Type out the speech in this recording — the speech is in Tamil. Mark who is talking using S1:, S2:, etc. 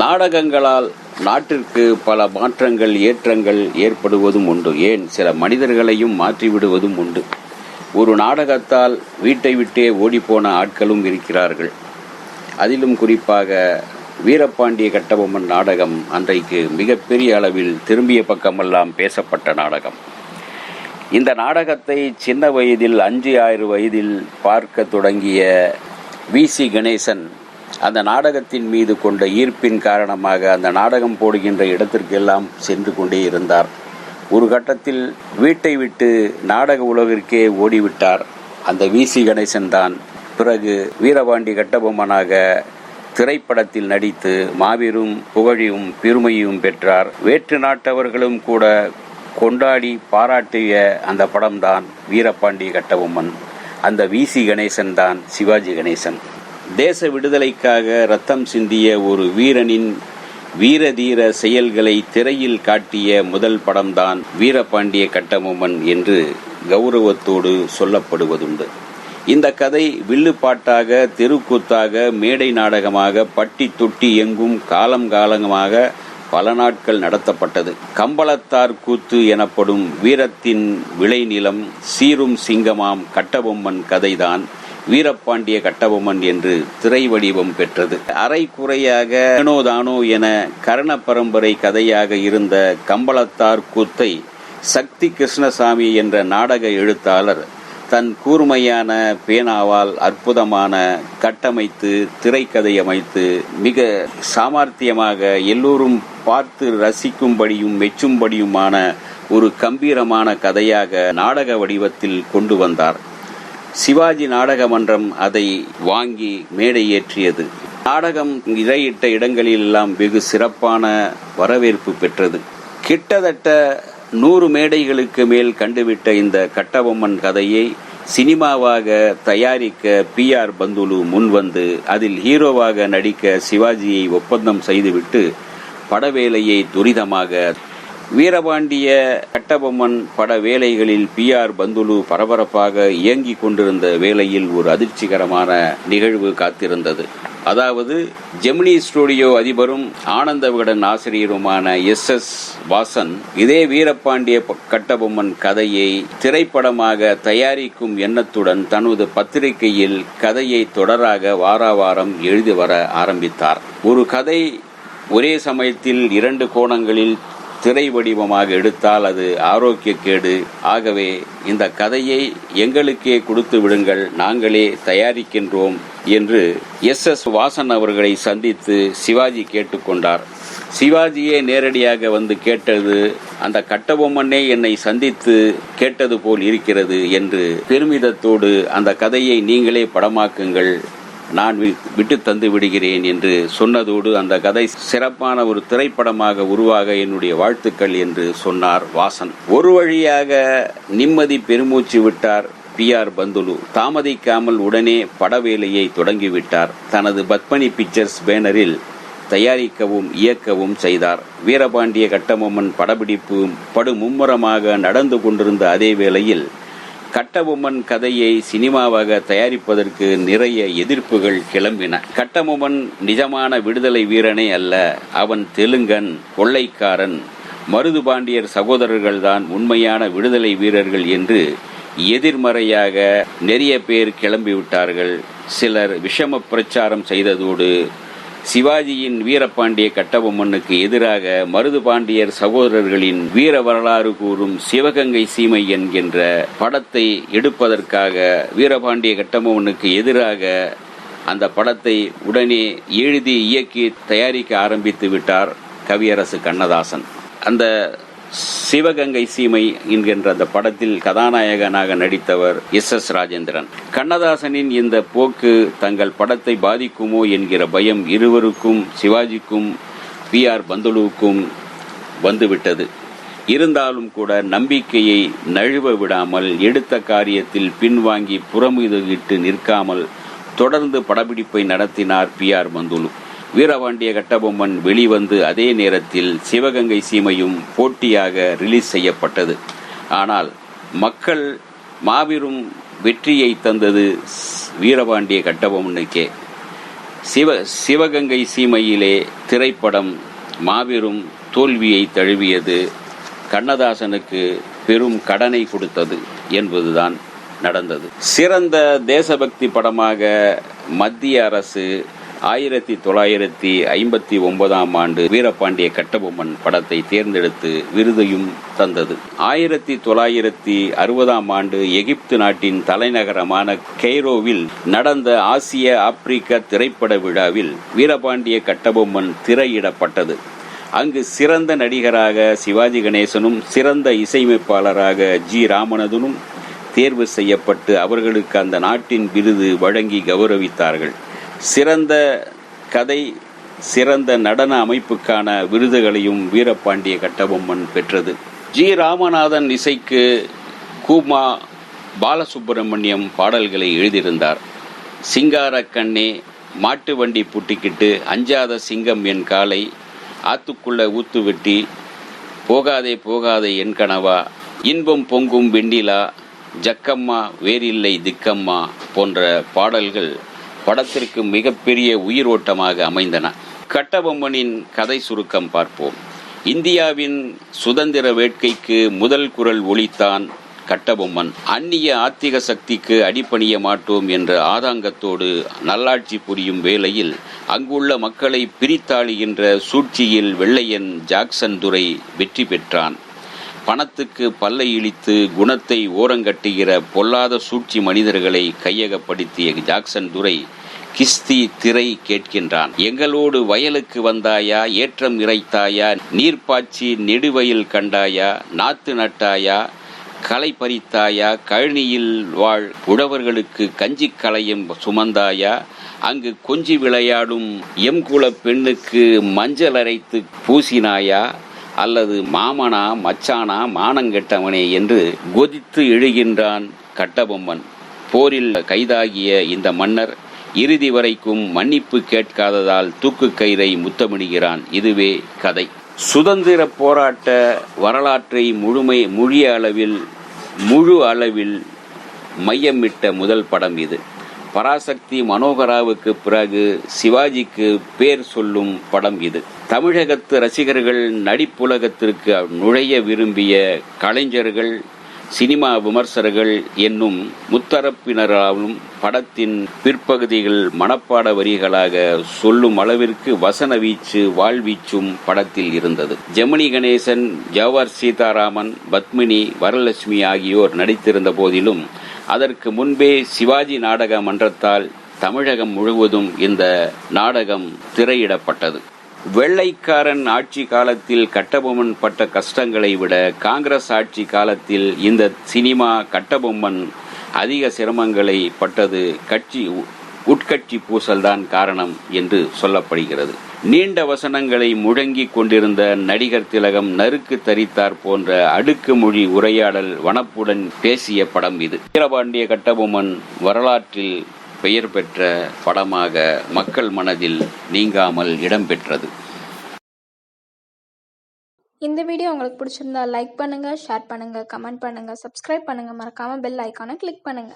S1: நாடகங்களால் நாட்டிற்கு பல மாற்றங்கள் ஏற்றங்கள் ஏற்படுவதும் உண்டு. ஏன்? சில மனிதர்களையும் மாற்றிவிடுவதும் உண்டு. ஒரு நாடகத்தால் வீட்டை விட்டே ஓடிப்போன ஆட்களும் இருக்கிறார்கள். அதிலும் குறிப்பாக வீரபாண்டிய கட்டபொம்மன் நாடகம் அன்றைக்கு மிகப்பெரிய அளவில் திரும்பிய பக்கமெல்லாம் பேசப்பட்ட நாடகம். இந்த நாடகத்தை சின்ன வயதில் அஞ்சு ஆறு வயதில் பார்க்க தொடங்கிய வி. சி. கணேசன் அந்த நாடகத்தின் மீது கொண்ட ஈர்ப்பின் காரணமாக அந்த நாடகம் போடுகின்ற இடத்திற்கெல்லாம் சென்று கொண்டே இருந்தார். ஒரு கட்டத்தில் வீட்டை விட்டு நாடக உலகிற்கே ஓடிவிட்டார். அந்த வி. சி. கணேசன் தான். பிறகு வீரபாண்டி கட்டபொம்மனாக திரைப்படத்தில் நடித்து மாபெரும் புகழையும் பெருமையும் பெற்றார். வேற்று நாட்டவர்களும் கூட கொண்டாடி பாராட்டிய அந்த படம்தான் வீரபாண்டி கட்டபொம்மன். அந்த வி. சி. கணேசன் தான் சிவாஜி கணேசன். தேச விடுதலைக்காக ரத்தம் சிந்திய ஒரு வீரனின் வீரதீர செயல்களை திரையில் காட்டிய முதல் படம்தான் வீரபாண்டிய கட்டபொம்மன் என்று கௌரவத்தோடு சொல்லப்படுவதுண்டு. இந்த கதை வில்லுப்பாட்டாக தெருக்கூத்தாக மேடை நாடகமாக பட்டி தொட்டி எங்கும் காலம் காலமாக பல நாட்கள் நடத்தப்பட்டது. கம்பளத்தார் கூத்து எனப்படும் வீரத்தின் விளைநிலம் சீரும் சிங்கமாம் கட்டபொம்மன் கதைதான். வீரபாண்டிய கட்டபொம்மன் என்று திரை வடிவம் பெற்றது. அரை குறையாக ஏனோ தானோ என கர்ண பரம்பரை கதையாக இருந்த கம்பளத்தார் கூத்தை சக்தி கிருஷ்ணசாமி என்ற நாடக எழுத்தாளர் தன் கூர்மையான பேனாவால் அற்புதமான கட்டமைத்து திரைக்கதை அமைத்து மிக சாமர்த்தியமாக எல்லோரும் பார்த்து ரசிக்கும்படியும் மெச்சும்படியுமான ஒரு கம்பீரமான கதையாக நாடக வடிவத்தில் கொண்டு வந்தார். சிவாஜி நாடக மன்றம் அதை வாங்கி மேடை ஏற்றியது. நாடகம் இடையிட்ட இடங்களிலெல்லாம் வெகு சிறப்பான வரவேற்பு பெற்றது. கிட்டத்தட்ட நூறு மேடைகளுக்கு மேல் கண்டுவிட்ட இந்த கட்டபொம்மன் கதையை சினிமாவாக தயாரிக்க பி ஆர் பந்துலு முன்வந்து அதில் ஹீரோவாக நடிக்க சிவாஜியை ஒப்பந்தம் செய்துவிட்டு படவேலையை துரிதமாக வீரபாண்டிய கட்டபொம்மன் பட வேலைகளில் பி ஆர் பந்துலு பரபரப்பாக இயங்கிக் கொண்டிருந்த வேளையில் ஒரு அதிர்ச்சிகரமான நிகழ்வு காத்திருந்தது. அதாவது ஜெமினி ஸ்டுடியோ அதிபரும் ஆனந்த விகடன் ஆசிரியருமான எஸ் எஸ் வாசன் இதே வீரபாண்டிய கட்டபொம்மன் கதையை திரைப்படமாக தயாரிக்கும் எண்ணத்துடன் தனது பத்திரிகையில் கதையை தொடராக வார வாரம் எழுதி வர ஆரம்பித்தார். ஒரு கதை ஒரே சமயத்தில் இரண்டு கோணங்களில் திரை வடிவமாக எடுத்தால் அது ஆரோக்கியக்கேடு. ஆகவே இந்த கதையை எங்களுக்கே கொடுத்து விடுங்கள் நாங்களே தயாரிக்கின்றோம் என்று எஸ் எஸ் வாசன் அவர்களை சந்தித்து சிவாஜி கேட்டுக்கொண்டார் சிவாஜியே நேரடியாக வந்து கேட்டது அந்த கட்டபொம்மனே என்னை சந்தித்து கேட்டது போல் இருக்கிறது என்று பெருமிதத்தோடு அந்த கதையை நீங்களே படமாக்குங்கள். நான் விட்டு தந்து விடுகிறேன் என்று சொன்னதோடு அந்த கதை சிறப்பான ஒரு திரைப்படமாக உருவாக என்னுடைய வாழ்த்துக்கள் என்று சொன்னார் வாசன். ஒரு வழியாக நிம்மதி பெருமூச்சு விட்டார் பி ஆர் பந்துலு. தாமதிக்காமல் உடனே படவேலையை தொடங்கிவிட்டார். தனது பத்மனி பிக்சர்ஸ் பேனரில் தயாரிக்கவும் இயக்கவும் செய்தார். வீரபாண்டிய கட்டபொம்மன் படப்பிடிப்பு படு மும்முரமாக நடந்து கொண்டிருந்த அதே வேளையில் கட்டபொம்மன் கதையை சினிமாவாக தயாரிப்பதற்கு நிறைய எதிர்ப்புகள் கிளம்பின. கட்டபொம்மன் நிஜமான விடுதலை வீரனே அல்ல அவன் தெலுங்கன் கொள்ளைக்காரன். மருது பாண்டியர் சகோதரர்கள்தான் உண்மையான விடுதலை வீரர்கள் என்று எதிர்மறையாக நிறைய பேர் கிளம்பிவிட்டார்கள். சிலர் விஷம பிரச்சாரம் செய்ததோடு சிவாஜியின் வீரபாண்டிய கட்டபொம்மனுக்கு எதிராக மருது பாண்டியர் சகோதரர்களின் வீர வரலாறு கூறும் சிவகங்கை சீமை என்கின்ற படத்தை எடுப்பதற்காக வீரபாண்டிய கட்டபொம்மனுக்கு எதிராக அந்த படத்தை உடனே எழுதி இயக்கி தயாரிக்க ஆரம்பித்து விட்டார் கவியரசு கண்ணதாசன். அந்த சிவகங்கை சீமை என்கின்ற அந்த படத்தில் கதாநாயகனாக நடித்தவர் எஸ் எஸ் ராஜேந்திரன். கண்ணதாசனின் இந்த போக்கு தங்கள் படத்தை பாதிக்குமோ என்கிற பயம் இருவருக்கும் சிவாஜிக்கும் பி ஆர் பந்துலுவுக்கும் வந்துவிட்டது. இருந்தாலும் கூட நம்பிக்கையை நழுவ விடாமல் எடுத்த காரியத்தில் பின்வாங்கி புறமுதுகிட்டு நிற்காமல் தொடர்ந்து படப்பிடிப்பை நடத்தினார் பி ஆர் பந்துலு. வீரபாண்டிய கட்டபொம்மன் வெளிவந்து அதே நேரத்தில் சிவகங்கை சீமையும் போட்டியாக ரிலீஸ் செய்யப்பட்டது. ஆனால் மக்கள் மாபெரும் வெற்றியை தந்தது வீரபாண்டிய கட்டபொம்மனுக்கே. சிவ சிவகங்கை சீமையிலே திரைப்படம் மாபெரும் தோல்வியை தழுவியது. கண்ணதாசனுக்கு பெரும் கடனை கொடுத்தது என்பதுதான் நடந்தது. சிறந்த தேசபக்தி படமாக மத்திய அரசு ஆயிரத்தி தொள்ளாயிரத்தி ஐம்பத்தி ஒன்பதாம் ஆண்டு வீரபாண்டிய கட்டபொம்மன் படத்தை தேர்ந்தெடுத்து விருதையும் தந்தது. ஆயிரத்தி தொள்ளாயிரத்தி அறுபதாம் ஆண்டு எகிப்து நாட்டின் தலைநகரமான கெய்ரோவில் நடந்த ஆசிய ஆப்பிரிக்க திரைப்பட விழாவில் வீரபாண்டிய கட்டபொம்மன் திரையிடப்பட்டது. அங்கு சிறந்த நடிகராக சிவாஜி கணேசனும் சிறந்த இசையமைப்பாளராக ஜி ராமநாதனும் தேர்வு செய்யப்பட்டு அவர்களுக்கு அந்த நாட்டின் விருது வழங்கி கௌரவித்தார்கள். சிறந்த கதை சிறந்த நடன அமைப்புக்கான விருதுகளையும் வீரபாண்டிய கட்டபொம்மன் பெற்றது. ஜி. ராமநாதன் இசைக்கு கூமா பாலசுப்பிரமணியம் பாடல்களை எழுதியிருந்தார். சிங்கார கண்ணே மாட்டு வண்டி பூட்டிக்கிட்டு அஞ்சாத சிங்கம் என் காலை ஆத்துக்குள்ள ஊத்து வெட்டி போகாதே போகாதே என் கனவா இன்பம் பொங்கும் வெண்டிலா ஜக்கம்மா வேறில்லை திக்கம்மா போன்ற பாடல்கள் படத்திற்கு மிகப்பெரிய உயிரோட்டமாக அமைந்தன. கட்டபொம்மனின் கதை சுருக்கம் பார்ப்போம். இந்தியாவின் சுதந்திர வேட்கைக்கு முதல் குரல் ஒளித்தான் கட்டபொம்மன். அந்நிய ஆத்திக சக்திக்கு அடிப்பணிய மாட்டோம் என்ற ஆதாங்கத்தோடு நல்லாட்சி புரியும் வேளையில் அங்குள்ள மக்களை பிரித்தாளுகின்ற சூழ்ச்சியில் வெள்ளையன் ஜாக்சன் துரை வெற்றி பெற்றான். பணத்துக்கு பல்லை இழித்து குணத்தை ஓரங்கட்டுகிற பொல்லாத சூழ்ச்சி மனிதர்களை கையகப்படுத்திய ஜாக்சன் துரை கிஸ்தி திரை கேட்கின்றான். எங்களோடு வயலுக்கு வந்தாயா? ஏற்றம் இறைத்தாயா? நீர்ப்பாய்ச்சி நெடுவயில் கண்டாயா? நாத்து நட்டாயா? களை பறித்தாயா? கழனியில் வாழ் உழவர்களுக்கு கஞ்சி களையும் சுமந்தாயா? அங்கு கொஞ்சி விளையாடும் எம்குல பெண்ணுக்கு மஞ்சள் அரைத்து பூசினாயா? அல்லது மாமனா மச்சானா மானங்கெட்டவனே என்று கொதித்து எழுகின்றான் கட்டபொம்மன். போரில் கைதாகிய இந்த மன்னர் இறுதி வரைக்கும் மன்னிப்பு கேட்காததால் தூக்கு கயிறை முத்தமிடுகிறான். இதுவே கதை. சுதந்திர போராட்ட வரலாற்றை முழுமை முழிய அளவில் முழு அளவில் மையமிட்ட முதல் படம் இது. பராசக்தி மனோகராவுக்கு பிறகு சிவாஜிக்கு பேர் சொல்லும் படம் இது. தமிழகத்து ரசிகர்கள் நடிப்புலகத்திற்கு நுழைய விரும்பிய கலைஞர்கள் சினிமா விமர்சகர்கள் என்னும் முத்தரப்பினராலும் படத்தின் பிற்பகுதிகள் மனப்பாட வரிகளாக சொல்லும் அளவிற்கு வசன வீச்சு வாழ்வீச்சும் படத்தில் இருந்தது. ஜெமினி கணேசன் ஜவஹர் சீதாராமன் பத்மினி வரலட்சுமி ஆகியோர் நடித்திருந்த போதிலும் அதற்கு முன்பே சிவாஜி நாடக மன்றத்தால் தமிழகம் முழுவதும் இந்த நாடகம் திரையிடப்பட்டது. வெள்ளைக்காரன் ஆட்சி காலத்தில் கட்டபொம்மன் பட்ட கஷ்டங்களை விட காங்கிரஸ் ஆட்சி காலத்தில் இந்த சினிமா கட்டபொம்மன் அதிக சிரமங்களை பட்டது கட்சி உட்கட்சி பூசல்தான் காரணம் என்று சொல்லப்படுகிறது. நீண்ட வசனங்களை முழங்கி கொண்டிருந்த நடிகர் திலகம் நறுக்கு தரித்தார் போன்ற அடுக்குமொழி உரையாடல் வனப்புடன் பேசிய படம் இது. வீரபாண்டிய கட்டபொம்மன் வரலாற்றில் பெயர் பெற்ற படமாக மக்கள் மனதில் நீங்காமல் இடம்பெற்றது
S2: இந்த வீடியோ உங்களுக்கு பிடிச்சிருந்தா லைக் பண்ணுங்க ஷேர் பண்ணுங்க கமெண்ட் பண்ணுங்க சப்ஸ்கிரைப் பண்ணுங்க. மறக்காம பெல் ஐக்கானை கிளிக் பண்ணுங்க.